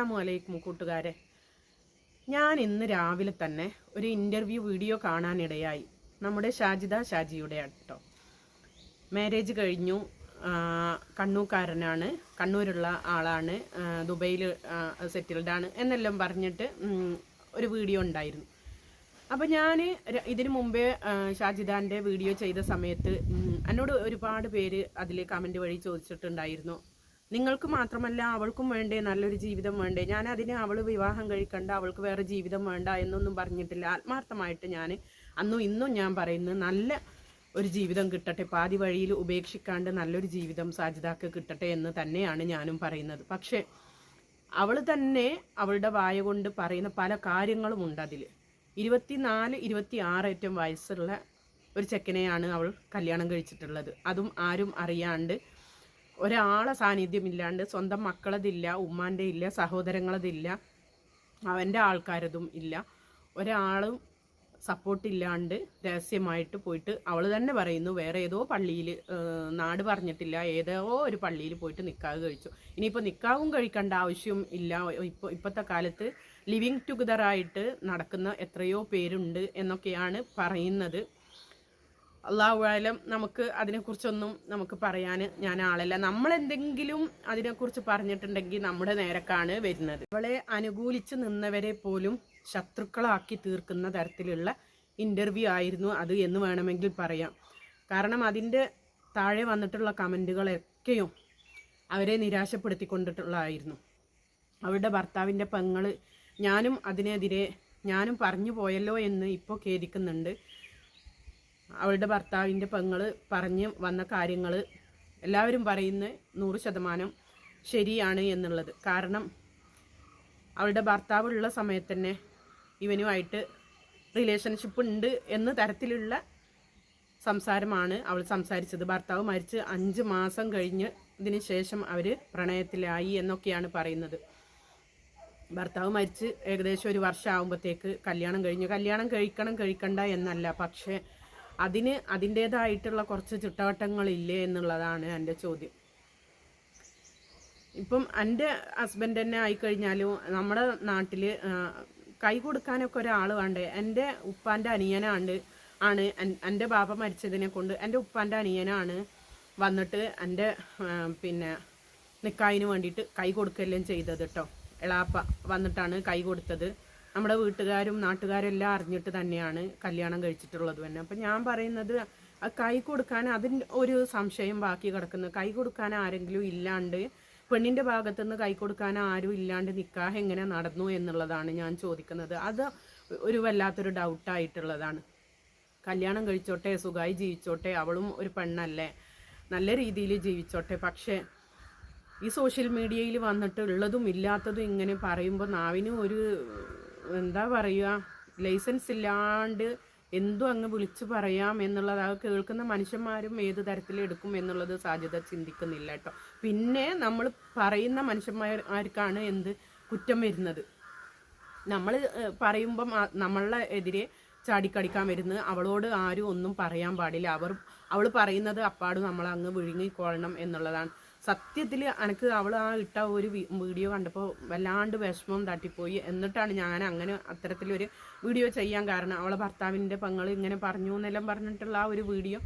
അസ്സാമലൈക്കും കൂട്ടുകാരെ. ഞാൻ ഇന്ന് രാവിലെ തന്നെ ഒരു ഇന്റർവ്യൂ വീഡിയോ കാണാനിടയായി. നമ്മുടെ ഷാജിദ ഷാജിയുടെ കേട്ടോ മാരേജ് കഴിഞ്ഞു. കണ്ണൂക്കാരനാണ്. കണ്ണൂരുള്ള ആളാണ്. ദുബൈയിൽ സെറ്റിൽഡ് ആണ് എന്നെല്ലാം പറഞ്ഞിട്ട് ഒരു വീഡിയോ ഉണ്ടായിരുന്നു. അപ്പോൾ ഞാൻ ഇതിനു മുമ്പേ ഷാജിദാന്റെ വീഡിയോ ചെയ്ത സമയത്ത് എന്നോട് ഒരുപാട് പേര് അതിൽ കമന്റ് വഴി ചോദിച്ചിട്ടുണ്ടായിരുന്നു. നിങ്ങൾക്ക് മാത്രമല്ല അവൾക്കും വേണ്ടേ നല്ലൊരു ജീവിതം വേണ്ടേ. ഞാൻ അതിനെ അവൾ വിവാഹം കഴിക്കണ്ട അവൾക്ക് വേറെ ജീവിതം വേണ്ട എന്നൊന്നും പറഞ്ഞിട്ടില്ല. ആത്മാർത്ഥമായിട്ട് ഞാൻ അന്നും ഇന്നും ഞാൻ പറയുന്നത് നല്ല ഒരു ജീവിതം കിട്ടട്ടെ പാതി വഴിയിൽ ഉപേക്ഷിക്കാണ്ട് നല്ലൊരു ജീവിതം സാജിദാക്ക് കിട്ടട്ടെ എന്ന് തന്നെയാണ് ഞാനും പറയുന്നത്. പക്ഷേ അവൾ തന്നെ അവളുടെ വായ കൊണ്ട് പറയുന്ന പല കാര്യങ്ങളും ഉണ്ട് അതിൽ ഇരുപത്തിനാല് ഇരുപത്തി ആറ് ഏറ്റവും വയസ്സുള്ള ഒരു ചെക്കനെയാണ് അവൾ കല്യാണം കഴിച്ചിട്ടുള്ളത്. അതും ആരും അറിയാണ്ട് ഒരാളെ സാന്നിധ്യമില്ലാണ്ട് സ്വന്തം മക്കളതില്ല ഉമ്മാന്റെ ഇല്ല സഹോദരങ്ങളതില്ല അവന്റെ ആൾക്കാരതും ഇല്ല. ഒരാളും സപ്പോർട്ടില്ലാണ്ട് രഹസ്യമായിട്ട് പോയിട്ട് അവൾ തന്നെ പറയുന്നു വേറെ ഏതോ പള്ളിയിൽ നാട് പറഞ്ഞിട്ടില്ല ഏതോ ഒരു പള്ളിയിൽ പോയിട്ട് നിക്കാവ് കഴിച്ചു. ഇനിയിപ്പോൾ നിക്കാവും കഴിക്കേണ്ട ആവശ്യം ഇല്ല. ഇപ്പോൾ ഇപ്പോഴത്തെ കാലത്ത് ലിവിങ് ടുഗദർ ആയിട്ട് നടക്കുന്ന എത്രയോ പേരുണ്ട് എന്നൊക്കെയാണ് പറയുന്നത്. അള്ളാഹുവായാലും നമുക്ക് അതിനെക്കുറിച്ചൊന്നും നമുക്ക് പറയാൻ ഞാൻ ആളല്ല. നമ്മൾ എന്തെങ്കിലും അതിനെക്കുറിച്ച് പറഞ്ഞിട്ടുണ്ടെങ്കിൽ നമ്മുടെ നേരക്കാണ് വരുന്നത്. അവളെ അനുകൂലിച്ച് നിന്നവരെ പോലും ശത്രുക്കളാക്കി തീർക്കുന്ന തരത്തിലുള്ള ഇന്റർവ്യൂ ആയിരുന്നു അത് എന്ന് വേണമെങ്കിൽ പറയാം. കാരണം അതിന്റെ താഴെ വന്നിട്ടുള്ള കമന്റുകളൊക്കെയും അവരെ നിരാശപ്പെടുത്തിക്കൊണ്ടിട്ടുള്ളതായിരുന്നു. അവരുടെ ഭർത്താവിന്റെ പെങ്ങൾ ഞാനും അതിനെതിരെ ഞാനും പറഞ്ഞു പോയല്ലോ എന്ന് ഇപ്പോൾ ഖേദിക്കുന്നുണ്ട്. അവളുടെ ഭർത്താവിന്റെ പെങ്ങൾ പറഞ്ഞ് വന്ന കാര്യങ്ങൾ എല്ലാവരും പറയുന്ന നൂറ് ശതമാനം ശരിയാണ് എന്നുള്ളത്. കാരണം അവളുടെ ഭർത്താവുള്ള സമയത്ത് തന്നെ ഇവനുമായിട്ട് റിലേഷൻഷിപ്പ് ഉണ്ട് എന്ന തരത്തിലുള്ള സംസാരമാണ് അവൾ സംസാരിച്ചത്. ഭർത്താവ് മരിച്ച് അഞ്ച് മാസം കഴിഞ്ഞ് ഇതിന് ശേഷം അവർ പ്രണയത്തിലായി എന്നൊക്കെയാണ് പറയുന്നത്. ഭർത്താവ് മരിച്ച് ഏകദേശം ഒരു വർഷം ആകുമ്പോഴത്തേക്ക് കല്യാണം കഴിഞ്ഞു. കല്യാണം കഴിക്കണം കഴിക്കണ്ട എന്നല്ല. പക്ഷേ അതിന് അതിന്റേതായിട്ടുള്ള കുറച്ച് ചുട്ടവട്ടങ്ങളില്ലേ എന്നുള്ളതാണ് എന്റെ ചോദ്യം. ഇപ്പം എന്റെ ഹസ്ബൻഡ് തന്നെ ആയിക്കഴിഞ്ഞാലും നമ്മുടെ നാട്ടിൽ കൈ കൊടുക്കാനൊക്കെ ഒരാൾ വേണ്ടേ? എന്റെ ഉപ്പാന്റെ അനിയനാണ് ആണ് എൻ- എന്റെ ബാപ്പ മരിച്ചതിനെ കൊണ്ട് എന്റെ ഉപ്പാന്റെ അനിയനാണ് വന്നിട്ട് എന്റെ പിന്നെ നിക്കായിന് വേണ്ടിയിട്ട് കൈ കൊടുക്കുകയെല്ലാം ചെയ്തത് കേട്ടോ എളാപ്പ വന്നിട്ടാണ് കൈ കൊടുത്തത്. നമ്മുടെ വീട്ടുകാരും നാട്ടുകാരും എല്ലാം അറിഞ്ഞിട്ട് തന്നെയാണ് കല്യാണം കഴിച്ചിട്ടുള്ളത് തന്നെ. അപ്പം ഞാൻ പറയുന്നത് കൈ കൊടുക്കാൻ അതിന് ഒരു സംശയം ബാക്കി കിടക്കുന്നു. കൈ കൊടുക്കാൻ ആരെങ്കിലും ഇല്ലാണ്ട് പെണ്ണിന്റെ ഭാഗത്തുനിന്ന് കൈ കൊടുക്കാൻ ആരും ഇല്ലാണ്ട് നിക്കാഹ് എങ്ങനെ നടന്നു എന്നുള്ളതാണ് ഞാൻ ചോദിക്കുന്നത്. അത് ഒരു വല്ലാത്തൊരു ഡൗട്ടായിട്ടുള്ളതാണ് കല്യാണം കഴിച്ചോട്ടെ സുഖമായി ജീവിച്ചോട്ടെ അവളും ഒരു പെണ്ണല്ലേ? നല്ല രീതിയിൽ ജീവിച്ചോട്ടെ. പക്ഷേ ഈ സോഷ്യൽ മീഡിയയിൽ വന്നിട്ട് ഉള്ളതും ഇല്ലാത്തതും ഇങ്ങനെ പറയുമ്പോൾ നാവിനും ഒരു എന്താ പറയുക ലൈസൻസ് ഇല്ലാണ്ട് എന്തും അങ്ങ് വിളിച്ചു പറയാം എന്നുള്ളത് അത് കേൾക്കുന്ന മനുഷ്യന്മാരും ഏത് തരത്തിൽ എടുക്കും എന്നുള്ളത് സാധ്യത ചിന്തിക്കുന്നില്ല കേട്ടോ. പിന്നെ നമ്മൾ പറയുന്ന മനുഷ്യന്മാർക്കാണ് എന്ത് കുറ്റം വരുന്നത്? നമ്മൾ പറയുമ്പം ആ- നമ്മളെ എതിരെ ചാടിക്കടിക്കാൻ വരുന്നത് അവളോട് ആരും ഒന്നും പറയാൻ പാടില്ല. അവർ അവൾ പറയുന്നത് അപ്പാട് നമ്മൾ അങ്ങ് വിഴുങ്ങിക്കൊള്ളണം എന്നുള്ളതാണ്. സത്യത്തിൽ എനിക്ക് അവൾ ആ ഇട്ട ഒരു വീഡിയോ കണ്ടപ്പോൾ വല്ലാണ്ട് വിഷമം തട്ടിപ്പോയി. എന്നിട്ടാണ് ഞാൻ അങ്ങനെ അത്തരത്തിലൊരു വീഡിയോ ചെയ്യാൻ കാരണം അവളെ ഭർത്താവിന്റെ പെങ്ങൾ ഇങ്ങനെ പറഞ്ഞു എന്നെല്ലാം പറഞ്ഞിട്ടുള്ള ആ ഒരു വീഡിയോ.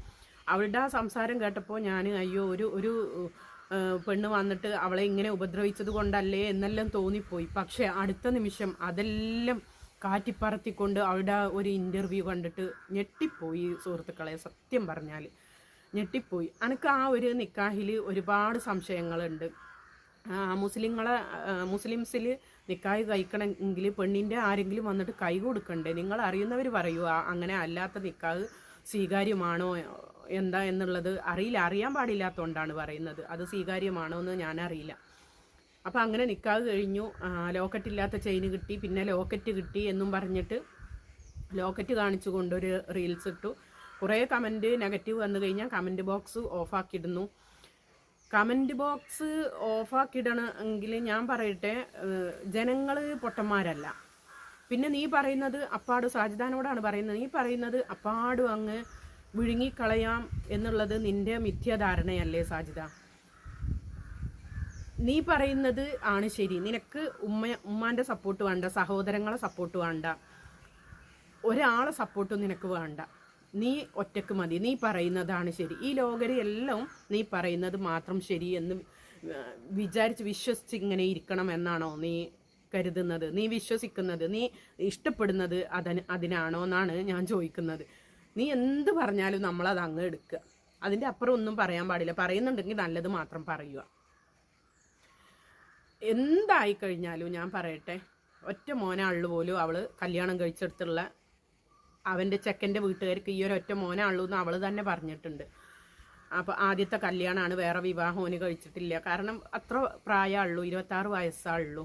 അവളുടെ ആ സംസാരം കേട്ടപ്പോൾ ഞാൻ അയ്യോ ഒരു ഒരു പെണ്ണ് വന്നിട്ട് അവളെ ഇങ്ങനെ ഉപദ്രവിച്ചത് കൊണ്ടല്ലേ എന്നെല്ലാം തോന്നിപ്പോയി. പക്ഷേ അടുത്ത നിമിഷം അതെല്ലാം കാറ്റിപ്പറത്തിക്കൊണ്ട് അവളുടെ ഒരു ഇന്റർവ്യൂ കണ്ടിട്ട് ഞെട്ടിപ്പോയി സുഹൃത്തുക്കളെ സത്യം പറഞ്ഞാൽ ഞെട്ടിപ്പോയി. എനിക്ക് ആ ഒരു നിക്കാഹിൽ ഒരുപാട് സംശയങ്ങളുണ്ട്. മുസ്ലിങ്ങളെ മുസ്ലിംസിൽ നിക്കാഹ് കഴിക്കണമെങ്കിൽ പെണ്ണിന്റെ ആരെങ്കിലും വന്നിട്ട് കൈ കൊടുക്കണ്ടേ? നിങ്ങൾ അറിയുന്നവർ പറയൂ അങ്ങനെ അല്ലാത്ത നിക്കാഹ് സ്വീകാര്യമാണോ എന്താ എന്നുള്ളത് അറിയില്ല. അറിയാൻ പാടില്ലാത്തതുകൊണ്ടാണ് പറയുന്നത്. അത് സ്വീകാര്യമാണോ എന്ന് ഞാനറിയില്ല. അപ്പം അങ്ങനെ നിക്കാഹ് കഴിഞ്ഞു. ലോക്കറ്റില്ലാത്ത ചെയിൻ കിട്ടി പിന്നെ ലോക്കറ്റ് കിട്ടി എന്നും പറഞ്ഞിട്ട് ലോക്കറ്റ് കാണിച്ചു കൊണ്ടൊരു റീൽസ് ഇട്ടു. കുറേ കമന്റ് നെഗറ്റീവ് വന്നു കഴിഞ്ഞാൽ കമന്റ് ബോക്സ് ഓഫാക്കിയിടുന്നു. കമന്റ് ബോക്സ് ഓഫാക്കിയിടണമെങ്കിൽ ഞാൻ പറയട്ടെ ജനങ്ങൾ പൊട്ടന്മാരല്ല. പിന്നെ നീ പറയുന്നത് അപ്പാട് സാജിദാനോടാണ് പറയുന്നത്. നീ പറയുന്നത് അപ്പാടും അങ്ങ് വിഴുങ്ങിക്കളയാം എന്നുള്ളത് നിന്റെ മിഥ്യാധാരണയല്ലേ സാജിദ? നീ പറയുന്നത് ആണ് ശരി. നിനക്ക് ഉമ്മ ഉമ്മാന്റെ സപ്പോർട്ട് വേണ്ട സഹോദരങ്ങളെ സപ്പോർട്ട് വേണ്ട. ഒരാളെ സപ്പോർട്ടും നിനക്ക് വേണ്ട. നീ ഒറ്റയ്ക്ക് മതി. നീ പറയുന്നതാണ് ശരി. ഈ ലോകരെ എല്ലാം നീ പറയുന്നത് മാത്രം ശരി എന്ന് വിചാരിച്ച് വിശ്വസിച്ച് ഇങ്ങനെ ഇരിക്കണം എന്നാണോ നീ കരുതുന്നത്? നീ വിശ്വസിക്കുന്നത്? നീ ഇഷ്ടപ്പെടുന്നത് അതിന് അതിനാണോ എന്നാണ് ഞാൻ ചോദിക്കുന്നത്. നീ എന്ത് പറഞ്ഞാലും നമ്മളത് അങ്ങ് എടുക്കുക. അതിന്റെ അപ്പുറം ഒന്നും പറയാൻ പാടില്ല. പറയുന്നുണ്ടെങ്കിൽ നല്ലത് മാത്രം പറയുക. എന്തായി കഴിഞ്ഞാലും ഞാൻ പറയട്ടെ. ഒറ്റ മോനാളു പോലും അവൾ കല്യാണം കഴിച്ചെടുത്തുള്ള അവന്റെ ചെക്കന്റെ വീട്ടുകാർക്ക് ഈ ഒരു ഒറ്റ മോനാളൂ എന്ന് അവൾ തന്നെ പറഞ്ഞിട്ടുണ്ട്. അപ്പോൾ ആദ്യത്തെ കല്യാണമാണ് വേറെ വിവാഹം ഓന് കഴിച്ചിട്ടില്ല. കാരണം അത്ര പ്രായമുള്ളൂ ഇരുപത്താറ് വയസ്സാളുള്ളൂ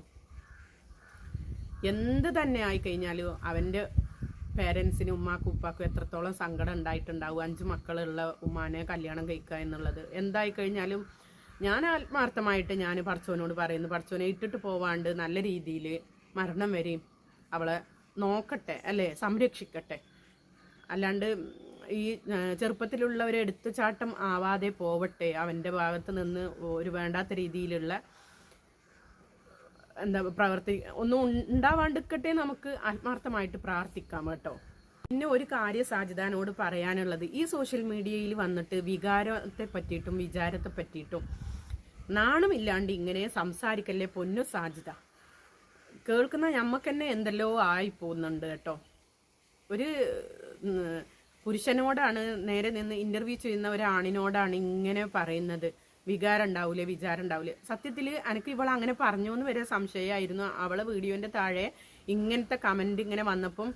എന്ത് തന്നെ ആയിക്കഴിഞ്ഞാലും അവന്റെ പേരൻസിനും ഉമ്മാക്കും ഉപ്പാക്കും എത്രത്തോളം സങ്കടം ഉണ്ടായിട്ടുണ്ടാവും. അഞ്ച് മക്കളുള്ള ഉമ്മാനെ കല്യാണം കഴിക്കുക എന്നുള്ളത്. എന്തായി കഴിഞ്ഞാലും ഞാൻ ആത്മാർത്ഥമായിട്ട് ഞാൻ പടച്ചോനോട് പറയുന്നു പടച്ചോനെ ഇട്ടിട്ട് പോവാണ്ട് നല്ല രീതിയിൽ മരണം വരെയും അവളെ നോക്കട്ടെ അല്ലേ? സംരക്ഷിക്കട്ടെ. അല്ലാണ്ട് ഈ ചെറുപ്പത്തിലുള്ളവരെ എടുത്തുചാട്ടം ആവാതെ പോവട്ടെ. അവന്റെ ഭാഗത്ത് നിന്ന് ഒരു വേണ്ടാത്ത രീതിയിലുള്ള എന്താ പ്രവർത്തി ഒന്നും ഉണ്ടാവാണ്ടിരിക്കട്ടെ നമുക്ക് ആത്മാർത്ഥമായിട്ട് പ്രാർത്ഥിക്കാം കേട്ടോ. പിന്നെ ഒരു കാര്യ സാജിദാനോട് പറയാനുള്ളത് ഈ സോഷ്യൽ മീഡിയയിൽ വന്നിട്ട് വികാരത്തെ പറ്റിയിട്ടും വിചാരത്തെ പറ്റിയിട്ടും നാണമില്ലാണ്ട് ഇങ്ങനെ സംസാരിക്കല്ലേ പൊന്നു സാധ്യത. കേൾക്കുന്ന ഞമ്മക്ക് തന്നെ എന്തെല്ലോ ആയി പോകുന്നുണ്ട് കേട്ടോ. ഒരു പുരുഷനോടാണ് നേരെ നിന്ന് ഇന്റർവ്യൂ ചെയ്യുന്ന ഒരാണിനോടാണ് ഇങ്ങനെ പറയുന്നത്. വികാരം ഉണ്ടാവൂലേ വിചാരം ഉണ്ടാവൂലേ? സത്യത്തിൽ എനിക്ക് ഇവൾ അങ്ങനെ പറഞ്ഞു എന്ന് വരെ സംശയമായിരുന്നു. അവളെ വീഡിയോന്റെ താഴെ ഇങ്ങനത്തെ കമന്റ് ഇങ്ങനെ വന്നപ്പം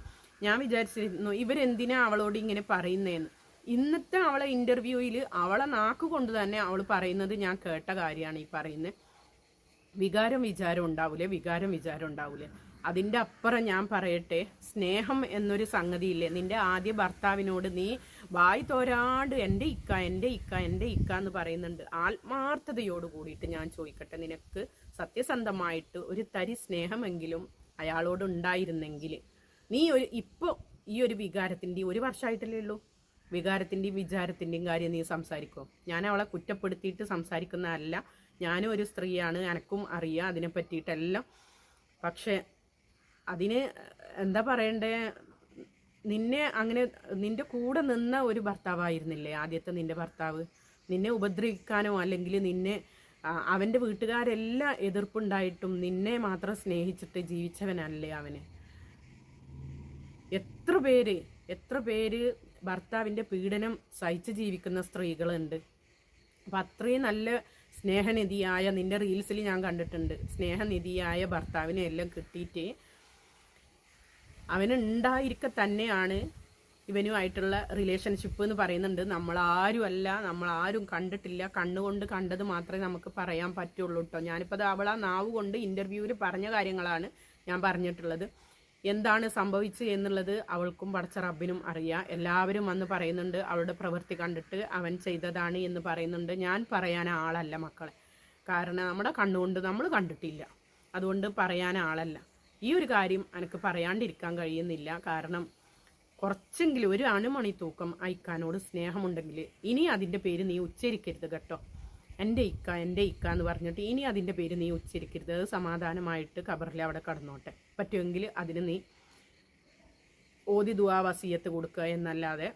ഞാൻ വിചാരിച്ചിരുന്നു ഇവരെന്തിനാ അവളോട് ഇങ്ങനെ പറയുന്നതെന്ന് ഇന്നത്തെ അവളെ ഇന്റർവ്യൂയിൽ അവളെ നാക്ക് കൊണ്ട് തന്നെ അവൾ പറയുന്നത് ഞാൻ കേട്ട കാര്യമാണ് ഈ പറയുന്നത് വികാരം വിചാരം ഉണ്ടാവൂലേ? വികാരം വിചാരം ഉണ്ടാവൂലേ? അതിന്റെ അപ്പുറം ഞാൻ പറയട്ടെ സ്നേഹം എന്നൊരു സംഗതിയില്ലേ? നിന്റെ ആദ്യ ഭർത്താവിനോട് നീ വായി തോരാണ്ട് എന്റെ ഇക്ക എന്റെ ഇക്ക എന്റെ ഇക്ക എന്ന് പറയുന്നുണ്ട്. ആത്മാർത്ഥതയോട് കൂടിയിട്ട് ഞാൻ ചോദിക്കട്ടെ നിനക്ക് സത്യസന്ധമായിട്ട് ഒരു തരി സ്നേഹമെങ്കിലും അയാളോട് ഉണ്ടായിരുന്നെങ്കിൽ നീ ഒരു ഇപ്പോൾ ഈ ഒരു വികാരത്തിന്റെ ഒരു വർഷമായിട്ടല്ലേ ഉള്ളൂ? വികാരത്തിന്റെയും വിചാരത്തിന്റെയും കാര്യം നീ സംസാരിക്കുമോ ഞാൻ അവളെ കുറ്റപ്പെടുത്തിയിട്ട് സംസാരിക്കുന്നതല്ല. ഞാനും ഒരു സ്ത്രീയാണ് എനക്കും അറിയാം അതിനെ പറ്റിയിട്ടെല്ലാം. പക്ഷേ അതിന് എന്താ പറയണ്ടേ നിന്നെ അങ്ങനെ നിന്റെ കൂടെ നിന്ന ഒരു ഭർത്താവായിരുന്നില്ലേ ആദ്യത്തെ നിന്റെ ഭർത്താവ്? നിന്നെ ഉപദ്രവിക്കാനോ അല്ലെങ്കിൽ നിന്നെ അവന്റെ വീട്ടുകാരെല്ലാം എതിർപ്പുണ്ടായിട്ടും നിന്നെ മാത്രം സ്നേഹിച്ചിട്ട് ജീവിച്ചവനല്ലേ അവന്? എത്ര പേര് എത്ര പേര് ഭർത്താവിന്റെ പീഡനം സഹിച്ച് ജീവിക്കുന്ന സ്ത്രീകളുണ്ട്. അപ്പം അത്രയും നല്ല സ്നേഹനിധിയായ നിന്റെ റീൽസിൽ ഞാൻ കണ്ടിട്ടുണ്ട് സ്നേഹനിധിയായ ഭർത്താവിനെ എല്ലാം കിട്ടിയിട്ട് അവനുണ്ടായിരിക്കെ തന്നെയാണ് ഇവനുമായിട്ടുള്ള റിലേഷൻഷിപ്പ് എന്ന് പറയുന്നുണ്ട്. നമ്മൾ ആരും അല്ല നമ്മൾ ആരും കണ്ടിട്ടില്ല. കണ്ണുകൊണ്ട് കണ്ടത് മാത്രമേ നമുക്ക് പറയാൻ പറ്റുള്ളൂ കേട്ടോ ഞാനിപ്പോൾ അത് അവളാ നാവ് കൊണ്ട് ഇന്റർവ്യൂവിൽ പറഞ്ഞ കാര്യങ്ങളാണ് ഞാൻ പറഞ്ഞിട്ടുള്ളത്. എന്താണ് സംഭവിച്ചത് എന്നുള്ളത് അവൾക്കും പടച്ച റബ്ബിനും അറിയാം. എല്ലാവരും വന്ന് പറയുന്നുണ്ട് അവളുടെ പ്രവൃത്തി കണ്ടിട്ട് അവൻ ചെയ്തതാണ് എന്ന് പറയുന്നുണ്ട്. ഞാൻ പറയാൻ ആളല്ല മക്കളെ. കാരണം നമ്മുടെ കണ്ണുകൊണ്ട് നമ്മൾ കണ്ടിട്ടില്ല. അതുകൊണ്ട് പറയാൻ ആളല്ല. ഈ ഒരു കാര്യം എനിക്ക് പറയാണ്ടിരിക്കാൻ കഴിയുന്നില്ല. കാരണം കുറച്ചെങ്കിലും ഒരു അണുമണി തൂക്കം അയക്കാനോട് സ്നേഹമുണ്ടെങ്കിൽ ഇനി അതിന്റെ പേര് നീ ഉച്ചരിക്കരുത് കേട്ടോ. എന്റെ ഇക്ക എന്റെ ഇക്ക എന്ന് പറഞ്ഞിട്ട് ഇനി അതിന്റെ പേര് നീ ഉച്ചരിക്കരുത്. സമാധാനമായിട്ട് കബറിൽ അവിടെ കടന്നോട്ടെ. പറ്റുമെങ്കിൽ അതിന് നീ ഓതി ദുവാ വസീയത്ത് കൊടുക്കുക എന്നല്ലാതെ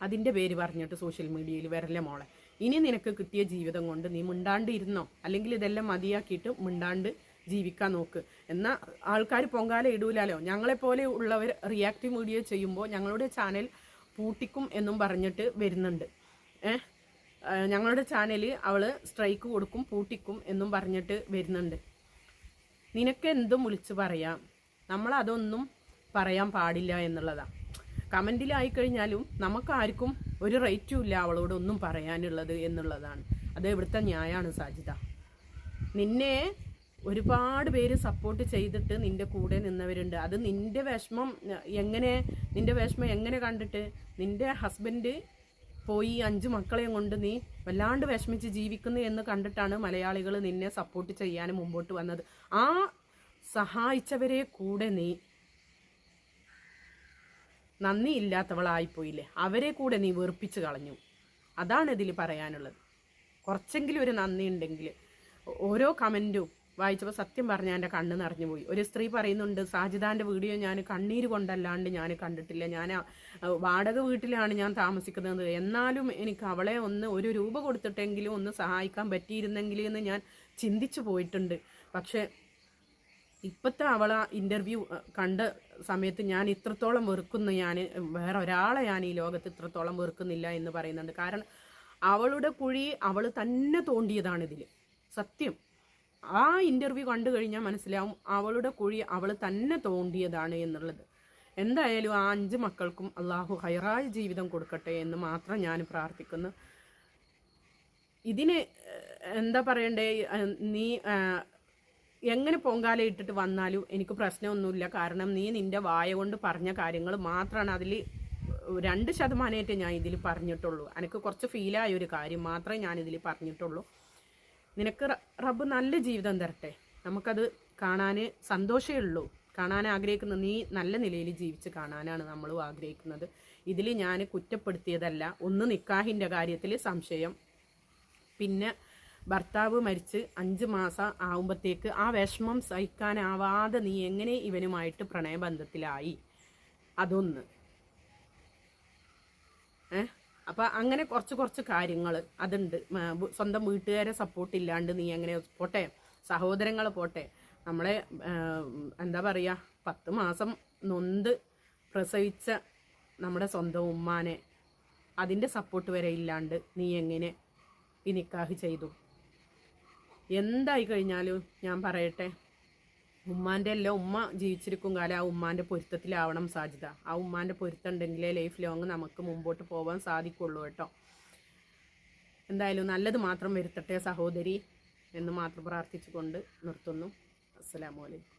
അതിന്റെ പേര് പറഞ്ഞിട്ട് സോഷ്യൽ മീഡിയയിൽ വരല്ലേ മോളെ. ഇനി നിനക്ക് കിട്ടിയ ജീവിതം കൊണ്ട് നീ മിണ്ടാണ്ട് ഇരുന്നോ അല്ലെങ്കിൽ ഇതെല്ലാം മതിയാക്കിയിട്ട് മിണ്ടാണ്ട് ജീവിക്കാൻ നോക്ക്. എന്നാൽ ആൾക്കാർ പൊങ്കാല ഇടൂലാലോ? ഞങ്ങളെപ്പോലെ ഉള്ളവർ റിയാക്റ്റീവ് വീഡിയോ ചെയ്യുമ്പോൾ ഞങ്ങളുടെ ചാനൽ പൂട്ടിക്കും എന്നും പറഞ്ഞിട്ട് വരുന്നുണ്ട്. ഏഹ് ഞങ്ങളുടെ ചാനലിൽ അവൾ സ്ട്രൈക്ക് കൊടുക്കും പൂട്ടിക്കും എന്നും പറഞ്ഞിട്ട് വരുന്നുണ്ട്. നിനക്ക് എന്തും വിളിച്ചു പറയാം. നമ്മൾ അതൊന്നും പറയാൻ പാടില്ല എന്നുള്ളതാണ് കമന്റിലായി കഴിഞ്ഞാലും നമുക്ക് ആർക്കും ഒരു റേറ്റും ഇല്ല അവളോട് ഒന്നും പറയാനുള്ളത് എന്നുള്ളതാണ്. അത് ഇവിടുത്തെ ന്യായമാണ് സാജിത നിന്നെ ഒരുപാട് പേര് സപ്പോർട്ട് ചെയ്തിട്ട് നിന്റെ കൂടെ നിന്നവരുണ്ട്. അത് നിന്റെ വിഷമം എങ്ങനെ നിന്റെ വിഷമം എങ്ങനെ കണ്ടിട്ട് നിന്റെ ഹസ്ബൻഡ് പോയി അഞ്ച് മക്കളെയും കൊണ്ട് നീ വല്ലാണ്ട് വിഷമിച്ച് ജീവിക്കുന്നു എന്ന് കണ്ടിട്ടാണ് മലയാളികൾ നിന്നെ സപ്പോർട്ട് ചെയ്യാൻ മുമ്പോട്ട് വന്നത്. ആ സഹായിച്ചവരെ കൂടെ നീ നന്ദി ഇല്ലാത്തവളായിപ്പോയില്ലേ? അവരെ കൂടെ നീ വെറുപ്പിച്ച് കളഞ്ഞു. അതാണ് ഇതിൽ പറയാനുള്ളത്. കുറച്ചെങ്കിലും ഒരു നന്ദി ഉണ്ടെങ്കിൽ ഓരോ കമന്റും വായിച്ചപ്പോൾ സത്യം പറഞ്ഞാൽ എന്റെ കണ്ണ് നിറഞ്ഞു പോയി. ഒരു സ്ത്രീ പറയുന്നുണ്ട് സാജിദാന്റെ വീഡിയോ ഞാൻ കണ്ണീര് കൊണ്ടല്ലാണ്ട് ഞാൻ കണ്ടിട്ടില്ല. ഞാൻ വാടക വീട്ടിലാണ് ഞാൻ താമസിക്കുന്നത്. എന്നാലും എനിക്ക് അവളെ ഒന്ന് ഒരു രൂപ കൊടുത്തിട്ടെങ്കിലും ഒന്ന് സഹായിക്കാൻ പറ്റിയിരുന്നെങ്കിൽ എന്ന് ഞാൻ ചിന്തിച്ചു പോയിട്ടുണ്ട്. പക്ഷേ ഇപ്പോഴത്തെ അവളെ ഇന്റർവ്യൂ കണ്ട സമയത്ത് ഞാൻ ഇത്രത്തോളം വെറുക്കുന്നു. ഞാൻ വേറെ ഒരാളെ ഞാൻ ഈ ലോകത്ത് ഇത്രത്തോളം വെറുക്കുന്നില്ല എന്ന് പറയുന്നുണ്ട്. കാരണം അവളുടെ കുഴി അവൾ തന്നെ തോണ്ടിയതാണ് ഇതിൽ സത്യം. ആ ഇന്റർവ്യൂ കണ്ടു കഴിഞ്ഞാൽ മനസ്സിലാവും അവളുടെ കുഴി അവൾ തന്നെ തോണ്ടിയതാണ് എന്നുള്ളത്. എന്തായാലും ആ അഞ്ച് മക്കൾക്കും അള്ളാഹു ഹൈറായ ജീവിതം കൊടുക്കട്ടെ എന്ന് മാത്രം ഞാൻ പ്രാർത്ഥിക്കുന്നു. ഇതിന് എന്താ പറയണ്ടേ നീ എങ്ങനെ പൊങ്കാല ഇട്ടിട്ട് വന്നാലും എനിക്ക് പ്രശ്നമൊന്നുമില്ല. കാരണം നീ നിന്റെ വായ കൊണ്ട് പറഞ്ഞ കാര്യങ്ങൾ മാത്രമാണ് അതിൽ രണ്ട് ശതമാനമായിട്ട് ഞാൻ ഇതിൽ പറഞ്ഞിട്ടുള്ളൂ. എനിക്ക് കുറച്ച് ഫീലായ ഒരു കാര്യം മാത്രമേ ഞാൻ പറഞ്ഞിട്ടുള്ളൂ. നിനക്ക് റബ്ബ് നല്ല ജീവിതം തരട്ടെ. നമുക്കത് കാണാൻ സന്തോഷമേ ഉള്ളൂ കാണാൻ ആഗ്രഹിക്കുന്ന നീ നല്ല നിലയിൽ ജീവിച്ച് കാണാനാണ് നമ്മളും ആഗ്രഹിക്കുന്നത്. ഇതിൽ ഞാൻ കുറ്റപ്പെടുത്തിയതല്ല. ഒന്ന് നിക്കാഹിന്റെ കാര്യത്തിൽ സംശയം. പിന്നെ ഭർത്താവ് മരിച്ച് അഞ്ച് മാസം ആവുമ്പോഴത്തേക്ക് ആ വിഷമം സഹിക്കാനാവാതെ നീ എങ്ങനെ ഇവനുമായിട്ട് പ്രണയബന്ധത്തിലായി? അതൊന്ന്. ഏ? അപ്പം അങ്ങനെ കുറച്ച് കുറച്ച് കാര്യങ്ങൾ അതുണ്ട്. സ്വന്തം വീട്ടുകാരെ സപ്പോർട്ട് ഇല്ലാണ്ട് നീ അങ്ങനെ പോട്ടെ? സഹോദരങ്ങൾ പോട്ടെ? നമ്മളെ എന്താ പറയുക പത്ത് മാസം നൊന്ത് പ്രസവിച്ച നമ്മുടെ സ്വന്തം ഉമ്മാനെ അതിന്റെ സപ്പോർട്ട് വരെ ഇല്ലാണ്ട് നീ എങ്ങനെ ഈ നിക്കാഹ് ചെയ്തു? എന്തായി കഴിഞ്ഞാലും ഞാൻ പറയട്ടെ. ഉമ്മാന്റെ എല്ലാം ഉമ്മ ജീവിച്ചിരിക്കും കാലം ആ ഉമ്മാന്റെ പൊരുത്തത്തിലാവണം സാധ്യത ആ ഉമ്മാന്റെ പൊരുത്തം ഉണ്ടെങ്കിലേ ലൈഫ് ലോങ് നമുക്ക് മുമ്പോട്ട് പോകാൻ സാധിക്കുള്ളൂ കേട്ടോ. എന്തായാലും നല്ലത് മാത്രം വരുത്തട്ടെ സഹോദരി എന്ന് മാത്രം പ്രാർത്ഥിച്ചുകൊണ്ട് നിർത്തുന്നു. അസ്സലാമു അലൈക്കും.